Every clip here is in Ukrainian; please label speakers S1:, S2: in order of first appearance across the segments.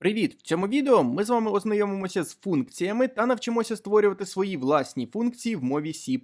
S1: Привіт! В цьому відео ми з вами ознайомимося з функціями та навчимося створювати свої власні функції в мові C++.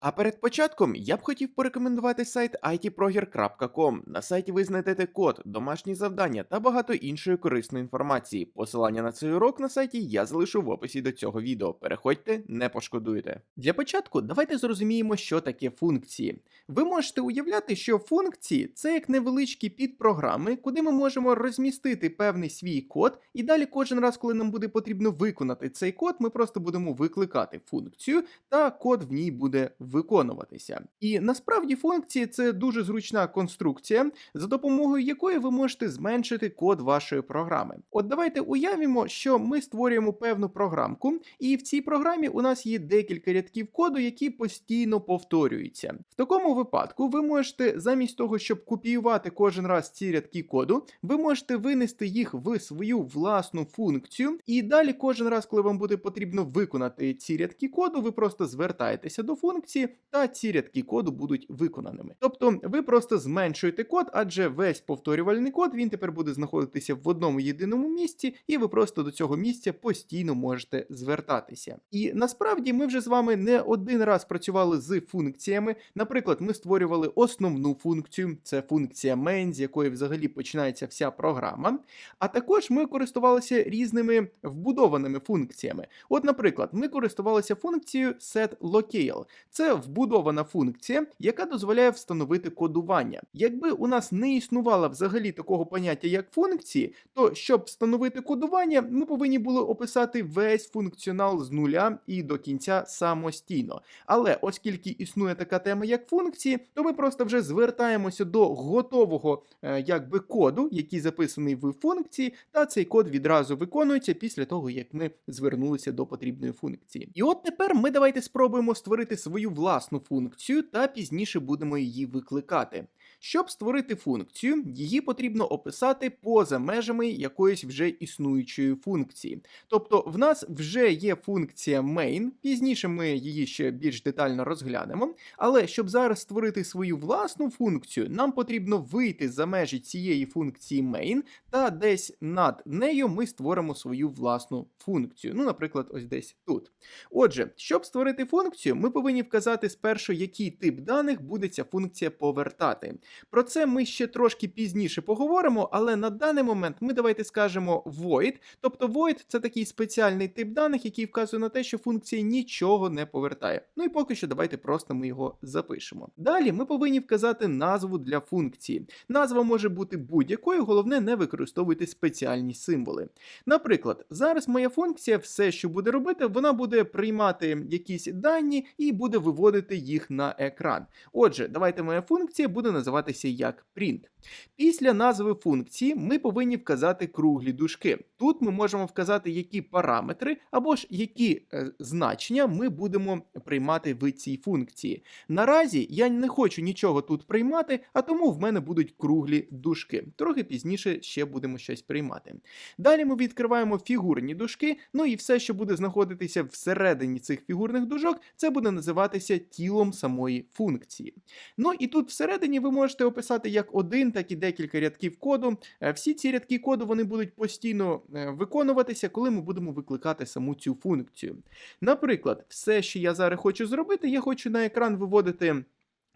S1: А перед початком я б хотів порекомендувати сайт itproger.com. На сайті ви знайдете код, домашні завдання та багато іншої корисної інформації. Посилання на цей урок на сайті я залишу в описі до цього відео. Переходьте, не пошкодуєте. Для початку давайте зрозуміємо, що таке функції. Ви можете уявляти, що функції це як невеличкі підпрограми, куди ми можемо розмістити певний свій код, і далі кожен раз, коли нам буде потрібно виконати цей код, ми просто будемо викликати функцію, та код в ній буде виконуватися. І насправді функції це дуже зручна конструкція, за допомогою якої ви можете зменшити код вашої програми. От давайте уявімо, що ми створюємо певну програмку, і в цій програмі у нас є декілька рядків коду, які постійно повторюються. В такому випадку ви можете замість того, щоб копіювати кожен раз ці рядки коду, ви можете винести їх в свою власну функцію, і далі кожен раз, коли вам буде потрібно виконати ці рядки коду, ви просто звертаєтеся до функції, та ці рядки коду будуть виконаними. Тобто ви просто зменшуєте код, адже весь повторювальний код він тепер буде знаходитися в одному єдиному місці, і ви просто до цього місця постійно можете звертатися. І насправді ми вже з вами не один раз працювали з функціями. Наприклад, ми створювали основну функцію, це функція main, з якої взагалі починається вся програма. А також ми користувалися різними вбудованими функціями. От, наприклад, ми користувалися функцією setLocale. Це вбудована функція, яка дозволяє встановити кодування. Якби у нас не існувало взагалі такого поняття, як функції, то щоб встановити кодування, ми повинні були описати весь функціонал з нуля і до кінця самостійно. Але оскільки існує така тема, як функції, то ми просто вже звертаємося до готового е, якби коду, який записаний в функції, та цей код відразу виконується після того, як ми звернулися до потрібної функції. І от тепер ми давайте спробуємо створити свою власну функцію та пізніше будемо її викликати. Щоб створити функцію, її потрібно описати поза межами якоїсь вже існуючої функції. Тобто в нас вже є функція main, пізніше ми її ще більш детально розглянемо. Але щоб зараз створити свою власну функцію, нам потрібно вийти за межі цієї функції main, та десь над нею ми створимо свою власну функцію. Ну, наприклад, ось десь тут. Отже, щоб створити функцію, ми повинні вказати спершу, який тип даних буде ця функція повертати. Про це ми ще трошки пізніше поговоримо, але на даний момент ми давайте скажемо void. Тобто void це такий спеціальний тип даних, який вказує на те, що функція нічого не повертає. Ну і поки що давайте просто ми його запишемо. Далі ми повинні вказати назву для функції. Назва може бути будь-якою, головне не використовуйте спеціальні символи. Наприклад, зараз моя функція, все, що буде робити, вона буде приймати якісь дані і буде виводити їх на екран. Отже, давайте моя функція буде називатися як print. Після назви функції ми повинні вказати круглі дужки. Тут ми можемо вказати, які параметри або ж які е, значення ми будемо приймати в цій функції. Наразі я не хочу нічого тут приймати, а тому в мене будуть круглі дужки. Трохи пізніше ще будемо щось приймати. Далі ми відкриваємо фігурні дужки, ну і все, що буде знаходитися всередині цих фігурних дужок, це буде називатися тілом самої функції. Ну і тут всередині ви можете описати як один, так і декілька рядків коду. Е, Всі ці рядки коду вони будуть постійно е, виконуватися, коли ми будемо викликати саму цю функцію. Наприклад, все, що я зараз хочу зробити, я хочу на екран виводити.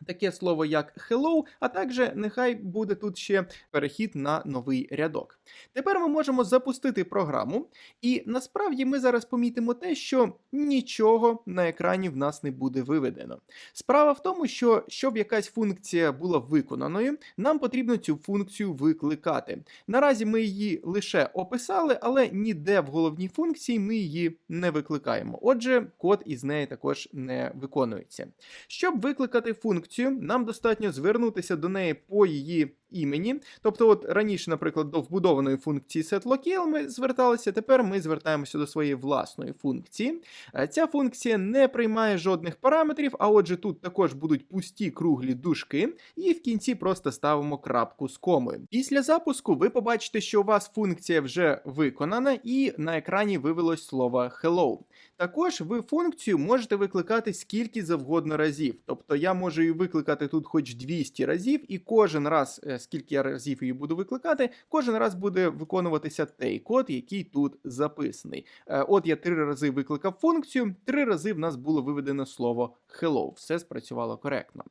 S1: Таке слово як hello, а також нехай буде тут ще перехід на новий рядок. Тепер ми можемо запустити програму, і насправді ми зараз помітимо те, що нічого на екрані в нас не буде виведено. Справа в тому, що щоб якась функція була виконаною, нам потрібно цю функцію викликати. Наразі ми її лише описали, але ніде в головній функції ми її не викликаємо. Отже, код із неї також не виконується. Щоб викликати функцію, нам достатньо звернутися до неї по її імені. Тобто, от раніше, наприклад, до вбудованої функції setLocale ми зверталися, тепер ми звертаємося до своєї власної функції. Е, Ця функція не приймає жодних параметрів, а отже, тут також будуть пусті круглі дужки, і в кінці просто ставимо крапку з комою. Після запуску ви побачите, що у вас функція вже виконана, і на екрані вивелось слово hello. Також ви функцію можете викликати скільки завгодно разів. Тобто я можу її викликати тут хоч 200 разів, і кожен раз, е, скільки я разів її буду викликати, кожен раз буде виконуватися той код, який тут записаний. Е, От я три рази викликав функцію, три рази в нас було виведено слово hello. Все спрацювало коректно.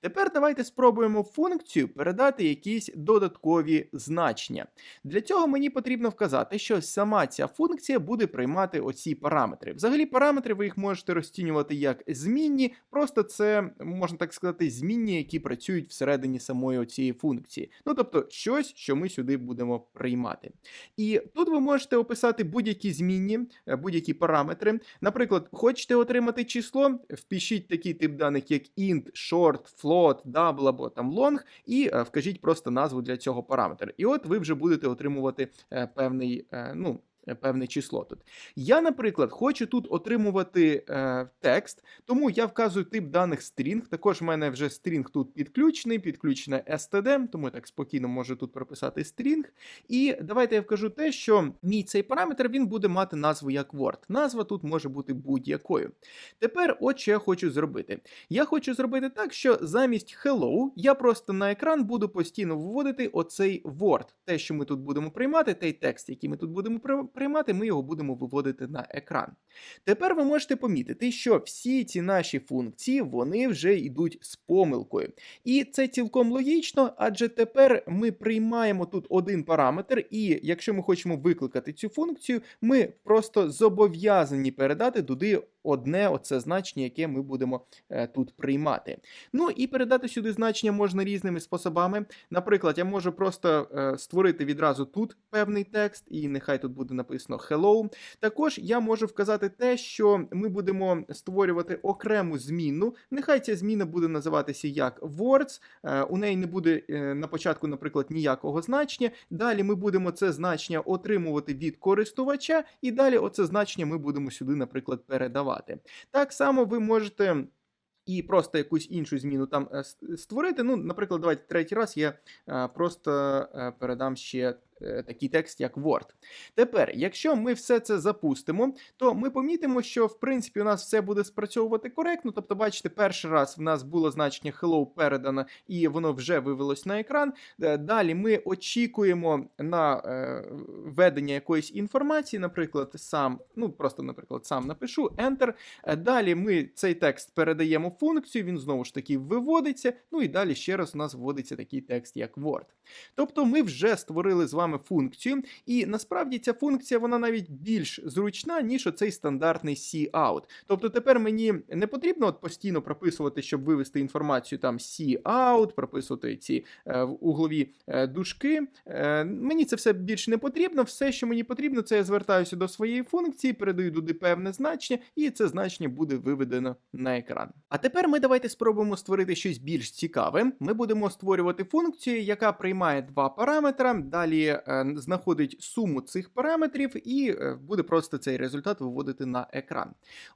S1: Тепер давайте спробуємо функцію передати якісь додаткові значення. Для цього мені потрібно вказати, що сама ця функція буде приймати оці параметри. Взагалі, параметри ви їх можете розцінювати як змінні, просто це можна так сказати, змінні, які працюють всередині самої цієї функції. Ну тобто щось, що ми сюди будемо приймати. І тут ви можете описати будь-які змінні, е, будь-які параметри. Наприклад, хочете отримати число, впишіть такий тип даних, як int, short, float, double або там long, і е, вкажіть просто назву для цього параметра. І от ви вже будете отримувати е, певний, ну. Е, Певне число тут. Я, наприклад, хочу тут отримувати е, текст, тому я вказую тип даних string. Також в мене вже string тут підключений, підключена std, тому я так спокійно можу тут прописати string. І давайте я вкажу те, що мій цей параметр він буде мати назву як Word. Назва тут може бути будь-якою. Тепер, от що я хочу зробити. Я хочу зробити так, що замість hello я просто на екран буду постійно вводити оцей Word. Те, що ми тут будемо приймати, той текст, який ми тут будемо приймати, ми його будемо виводити на екран. Тепер ви можете помітити, що всі ці наші функції вони вже йдуть з помилкою. І це цілком логічно, адже тепер ми приймаємо тут один параметр, і якщо ми хочемо викликати цю функцію, ми просто зобов'язані передати туди одне оце значення, яке ми будемо е, тут приймати. Ну і передати сюди значення можна різними способами. Наприклад, я можу просто е, створити відразу тут певний текст, і нехай тут буде написано hello. Також я можу вказати те, що ми будемо створювати окрему зміну. Нехай ця зміна буде називатися як words. Е, У неї не буде е, на початку, наприклад, ніякого значення. Далі ми будемо це значення отримувати від користувача, і далі оце значення ми будемо сюди, наприклад, передавати. Так само ви можете. І просто якусь іншу зміну там е, створити. Ну, наприклад, давайте третій раз я просто передам ще такий текст, як Word. Тепер, якщо ми все це запустимо, то ми помітимо, що в принципі у нас все буде спрацьовувати коректно. Тобто, бачите, перший раз в нас було значення hello передано, і воно вже вивелось на екран. Е, Далі ми очікуємо на е, введення якоїсь інформації, наприклад, сам, ну просто, наприклад, сам напишу Enter. Е, Далі ми цей текст передаємо функцію, він знову ж таки виводиться. Ну і далі ще раз у нас вводиться такий текст, як Word. Тобто ми вже створили з вами функцію, і насправді ця функція вона навіть більш зручна, ніж оцей стандартний cout. Тобто тепер мені не потрібно от постійно прописувати, щоб вивести інформацію там cout, прописувати ці е, углові е, дужки. Е, мені це все більше не потрібно. Все, що мені потрібно, це я звертаюся до своєї функції, передаю туди певне значення, і це значення буде виведено на екран. А тепер ми давайте спробуємо створити щось більш цікаве. Ми будемо створювати функцію, яка приймає два параметри, далі знаходить суму цих параметрів і е, буде просто цей результат виводити на екран.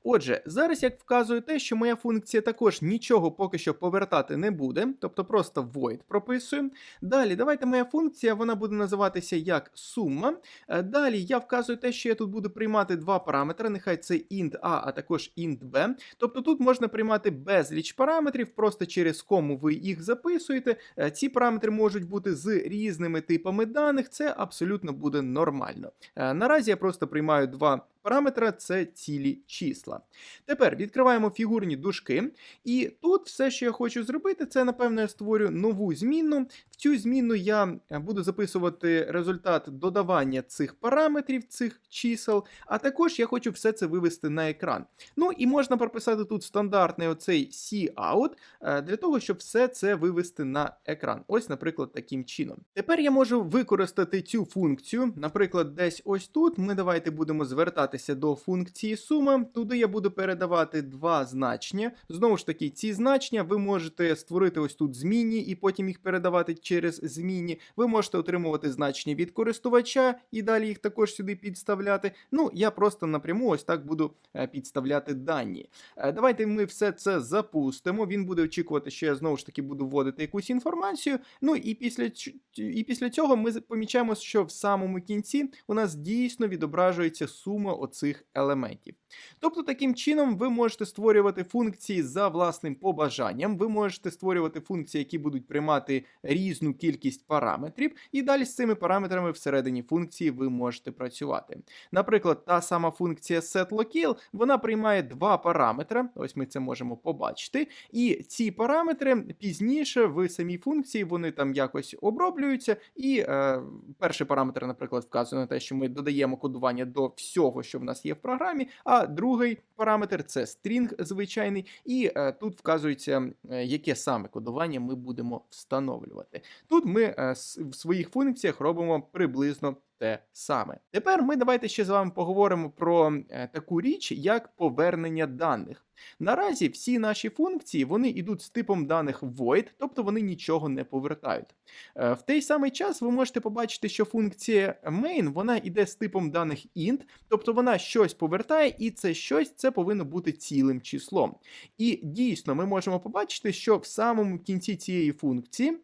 S1: Отже, зараз як вказує те, що моя функція також нічого поки що повертати не буде, тобто просто void прописую. Далі, давайте моя функція вона буде називатися як сума. Е, Далі я вказую те, що я тут буду приймати два параметри, нехай це int a, а також int b. Тобто тут можна приймати безліч параметрів, просто через кому ви їх записуєте. Е, Ці параметри можуть бути з різними типами даних, це абсолютно буде нормально. Е, Наразі я просто приймаю два параметра, це цілі числа. Тепер відкриваємо фігурні дужки, і тут все, що я хочу зробити, це напевно я створю нову змінну. В цю змінну я е, буду записувати результат додавання цих параметрів, цих чисел, а також я хочу все це вивести на екран. Ну і можна прописати тут стандартний оцей cout е, для того, щоб все це вивести на екран. Ось, наприклад, таким чином. Тепер я можу використати цю функцію. Наприклад, десь ось тут ми давайте будемо звертатися до функції сума. Туди я буду передавати два значення. Знову ж таки, ці значення ви можете створити ось тут змінні і потім їх передавати через змінні. Ви можете отримувати значення від користувача і далі їх також сюди підставляти. Ну, я просто напряму ось так буду е, підставляти дані. Е, Давайте ми все це запустимо. Він буде очікувати, що я знову ж таки буду вводити якусь інформацію. Ну і після, і після цього ми з- помічаємо, що в самому кінці у нас дійсно відображується сума оцих елементів. Тобто, таким чином ви можете створювати функції за власним побажанням, ви можете створювати функції, які будуть приймати різну кількість параметрів, і далі з цими параметрами всередині функції ви можете працювати. Наприклад, та сама функція setLocale, вона приймає два параметри, ось ми це можемо побачити, і ці параметри пізніше в самій функції вони там якось оброблюються, і е, перший параметр, наприклад, вказує на те, що ми додаємо кодування до всього, що в нас є в програмі. А другий параметр це стрінг звичайний, і е, тут вказується, е, яке саме кодування ми будемо встановлювати. Тут ми е, в своїх функціях робимо приблизно. Те саме. Тепер ми давайте ще з вами поговоримо про таку річ, як повернення даних. Наразі всі наші функції вони йдуть з типом даних void, тобто вони нічого не повертають. Е, В той самий час ви можете побачити, що функція main вона йде з типом даних int, тобто вона щось повертає, і це щось це повинно бути цілим числом. І дійсно ми можемо побачити, що в самому кінці цієї функції.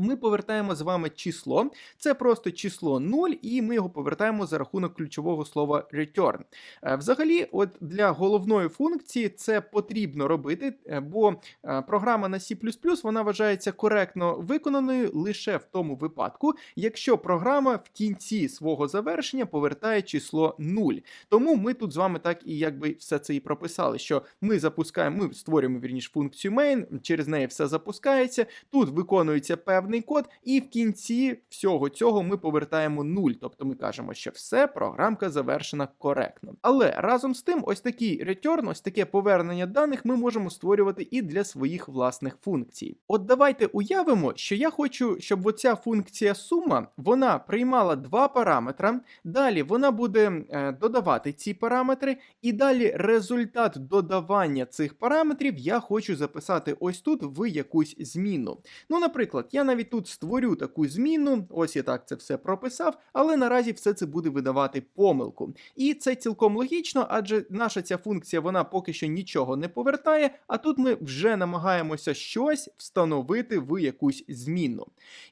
S1: Ми повертаємо з вами число, це просто число 0, і ми його повертаємо за рахунок ключового слова return. Е, Взагалі, от для головної функції це потрібно робити, е, бо е, програма на C++ вона вважається коректно виконаною лише в тому випадку, якщо програма в кінці свого завершення повертає число 0. Тому ми тут з вами так і якби все це і прописали, що ми запускаємо, ми створюємо вірніш функцію main, через неї все запускається, тут виконується певний код, і в кінці всього цього ми повертаємо 0. Тобто ми кажемо, що все, програмка завершена коректно. Але разом з тим, ось такий return, ось таке повернення даних ми можемо створювати і для своїх власних функцій. От давайте уявимо, що я хочу, щоб оця функція сума вона приймала два параметри, далі вона буде е, додавати ці параметри, і далі результат додавання цих параметрів я хочу записати ось тут в якусь зміну. Ну, наприклад, я навіть тут створю таку зміну, ось я так це все прописав, але наразі все це буде видавати помилку. І це цілком логічно, адже наша ця функція вона поки що нічого не повертає, а тут ми вже намагаємося щось встановити в якусь зміну.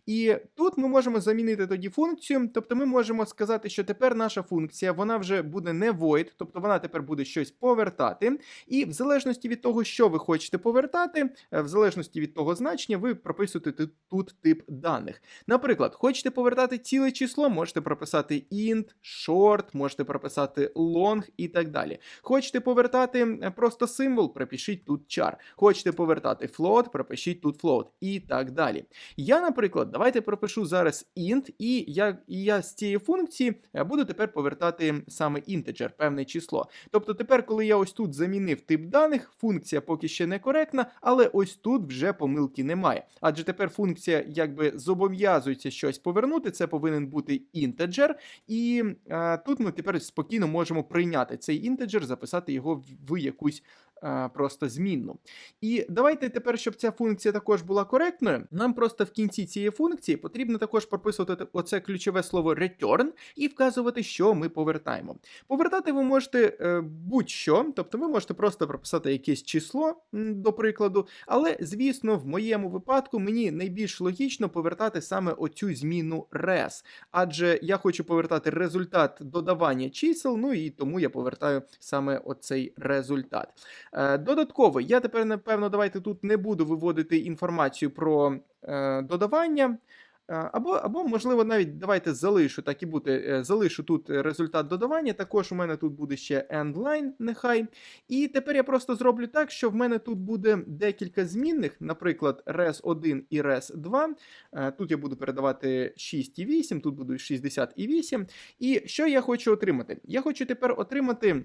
S1: І тут ми можемо замінити тоді функцію, тобто ми можемо сказати, що тепер наша функція вона вже буде не void, тобто вона тепер буде щось повертати. І в залежності від того, що ви хочете повертати, е, в залежності від того значення, ви прописуєте тут тип даних. Наприклад, хочете повертати ціле число, можете прописати int, short, можете прописати long і так далі. Хочете повертати е, просто символ, пропишіть тут char. Хочете повертати float, пропишіть тут float і так далі. Я, наприклад, давайте пропишу зараз int, і я, і я з цієї функції е, буду тепер повертати саме integer, певне число. Тобто тепер, коли я ось тут замінив тип даних, функція поки ще не коректна, але ось тут вже помилки немає. Адже тепер функція якби зобов'язується щось повернути, це повинен бути інтеджер. і е, тут ми тепер спокійно можемо прийняти цей інтеджер, записати його в, якусь просто змінну. І давайте тепер, щоб ця функція також була коректною, нам просто в кінці цієї функції потрібно також прописувати оце ключове слово return і вказувати, що ми повертаємо. Повертати ви можете е, будь-що, тобто ви можете просто прописати якесь число, до прикладу, але, звісно, в моєму випадку мені найбільш логічно повертати саме оцю зміну res, адже я хочу повертати результат додавання чисел, ну і тому я повертаю саме оцей результат. Е, Додатково, я тепер, напевно, давайте тут не буду виводити інформацію про е, додавання. Е, Або, або, можливо, навіть давайте залишу так і бути. е, Залишу тут результат додавання. Також у мене тут буде ще endline, нехай. І тепер я просто зроблю так, що в мене тут буде декілька змінних, наприклад, res1 і res2. Е, Тут я буду передавати 6 і 8, тут буду 60 і 8. І що я хочу отримати? Я хочу тепер отримати.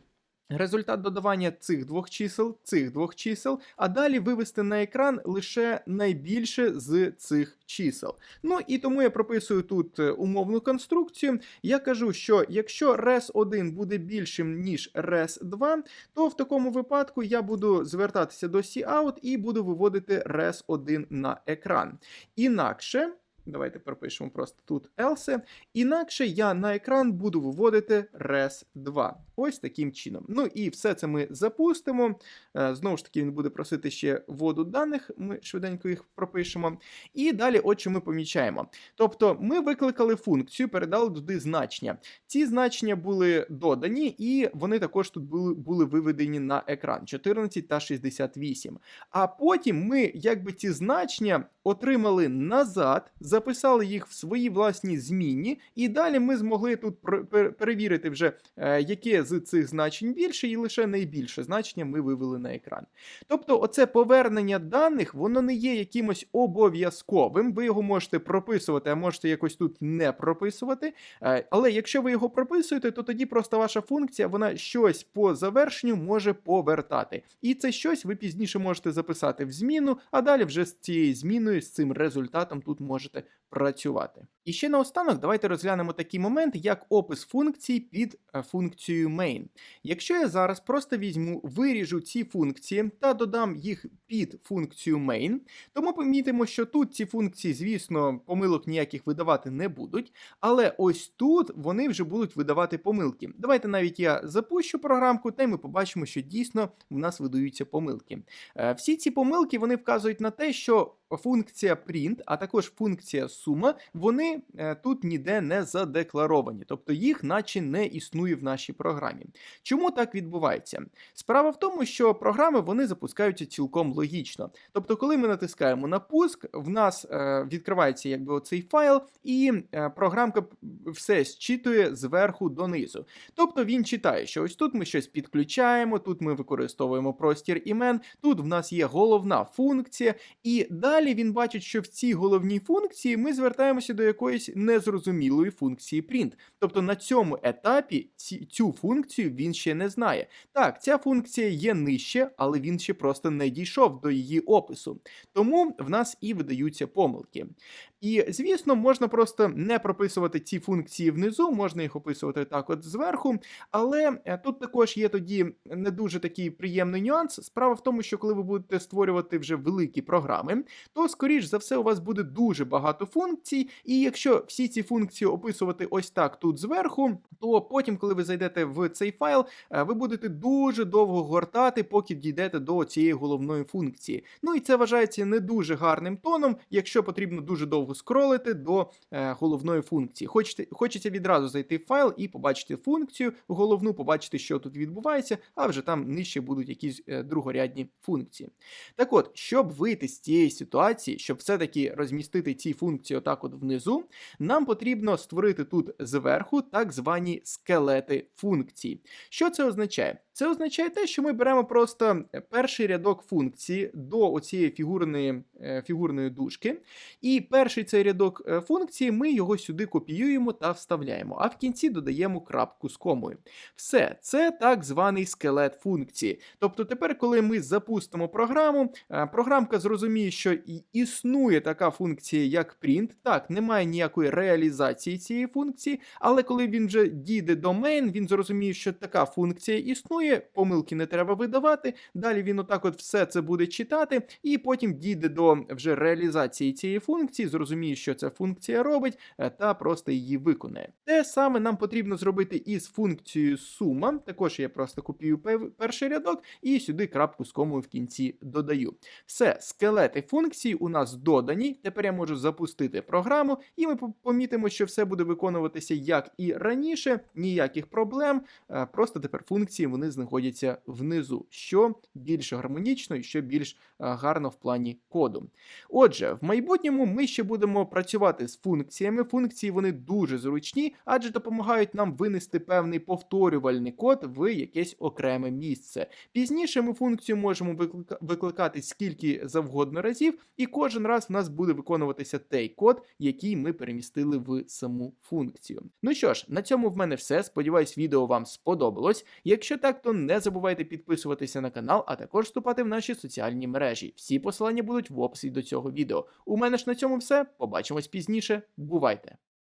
S1: Результат додавання цих двох чисел, цих двох чисел, а далі вивести на екран лише найбільше з цих чисел. Ну і тому я прописую тут е, умовну конструкцію. Я кажу, що якщо res1 буде більшим, ніж res2, то в такому випадку я буду звертатися до cout і буду виводити res1 на екран. Інакше. Давайте пропишемо просто тут else. Інакше я на екран буду виводити res2. Ось таким чином. Ну і все це ми запустимо. Е, Знову ж таки, він буде просити ще воду даних, ми швиденько їх пропишемо. І далі, от що ми помічаємо. Тобто, ми викликали функцію, передали туди значення. Ці значення були додані, і вони також тут були, були виведені на екран 14 та 68. А потім ми, якби ці значення отримали назад, записали їх в свої власні змінні, і далі ми змогли тут перевірити вже, е, з цих значень більше, і лише найбільше значення ми вивели на екран. Тобто, оце повернення даних, воно не є якимось обов'язковим. Ви його можете прописувати, а можете якось тут не прописувати. Е, Але якщо ви його прописуєте, то тоді просто ваша функція вона щось по завершенню може повертати. І це щось ви пізніше можете записати в зміну, а далі вже з цією зміною, з цим результатом тут можете працювати. І ще наостанок давайте розглянемо такий момент, як опис функцій під е, функцією main. Якщо я зараз просто візьму, виріжу ці функції та додам їх під функцію main, то ми помітимо, що тут ці функції, звісно, помилок ніяких видавати не будуть, але ось тут вони вже будуть видавати помилки. Давайте навіть я запущу програмку, та й ми побачимо, що дійсно в нас видаються помилки. Е, Всі ці помилки вони вказують на те, що функція print, а також функція сума, вони е, тут ніде не задекларовані, тобто їх наче не існує в нашій програмі. Чому так відбувається? Справа в тому, що програми вони запускаються цілком логічно. Тобто, коли ми натискаємо на пуск, в нас е, відкривається якби оцей файл, і е, програмка все зчитує зверху донизу. Тобто він читає, що ось тут ми щось підключаємо, тут ми використовуємо простір імен, тут в нас є головна функція, і далі він бачить, що в цій головній функції ми звертаємося до якоїсь незрозумілої функції print. Тобто на цьому етапі цю функцію він ще не знає. Так, ця функція є нижче, але він ще просто не дійшов до її опису. Тому в нас і видаються помилки. І, звісно, можна просто не прописувати ці функції внизу, можна їх описувати так от зверху. Але е, тут також є тоді не дуже такий приємний нюанс. Справа в тому, що коли ви будете створювати вже великі програми, то скоріш за все у вас буде дуже багато функцій. І якщо всі ці функції описувати ось так тут зверху, то потім, коли ви зайдете в цей файл, е, ви будете дуже довго гортати, поки дійдете до цієї головної функції. Ну і це вважається не дуже гарним тоном, якщо потрібно дуже довго скролити до е, головної функції. Хочете, хочеться відразу зайти в файл і побачити функцію головну, побачити, що тут відбувається, а вже там нижче будуть якісь е, другорядні функції. Так от, щоб вийти з цієї ситуації, щоб все-таки розмістити ці функції отак от внизу, нам потрібно створити тут зверху так звані скелети функцій. Що це означає? Це означає те, що ми беремо просто перший рядок функції до оцієї фігурної, е, фігурної дужки, і перший цей рядок е, функції ми його сюди копіюємо та вставляємо, а в кінці додаємо крапку з комою. Все, це так званий скелет функції. Тобто тепер, коли ми запустимо програму, е, програмка зрозуміє, що і існує така функція, як print. Так, немає ніякої реалізації цієї функції, але коли він вже дійде до main, він зрозуміє, що така функція існує, помилки не треба видавати. Далі він отак от все це буде читати, і потім дійде до вже реалізації цієї функції, зрозуміє, що ця функція робить, е, та просто її виконає. Те саме нам потрібно зробити із функцією сума. Також я просто копію перший рядок і сюди крапку з комою в кінці додаю. Все, скелети функцій у нас додані. Тепер я можу запустити програму, і ми помітимо, що все буде виконуватися як і раніше, ніяких проблем. е, Просто тепер функції вони знаходяться внизу, що більш гармонічно і що більш е, гарно в плані коду. Отже, в майбутньому ми ще будемо працювати з функціями. Функції вони дуже зручні, адже допомагають нам винести певний повторювальний код в якесь окреме місце. Пізніше ми функцію можемо викликати скільки завгодно разів, і кожен раз в нас буде виконуватися той код, який ми перемістили в саму функцію. Ну що ж, на цьому в мене все. Сподіваюсь, відео вам сподобалось. Якщо так, то не забувайте підписуватися на канал, а також вступати в наші соціальні мережі. Всі посилання будуть в описі до цього відео. У мене ж на цьому все. Побачимось пізніше. Бувайте!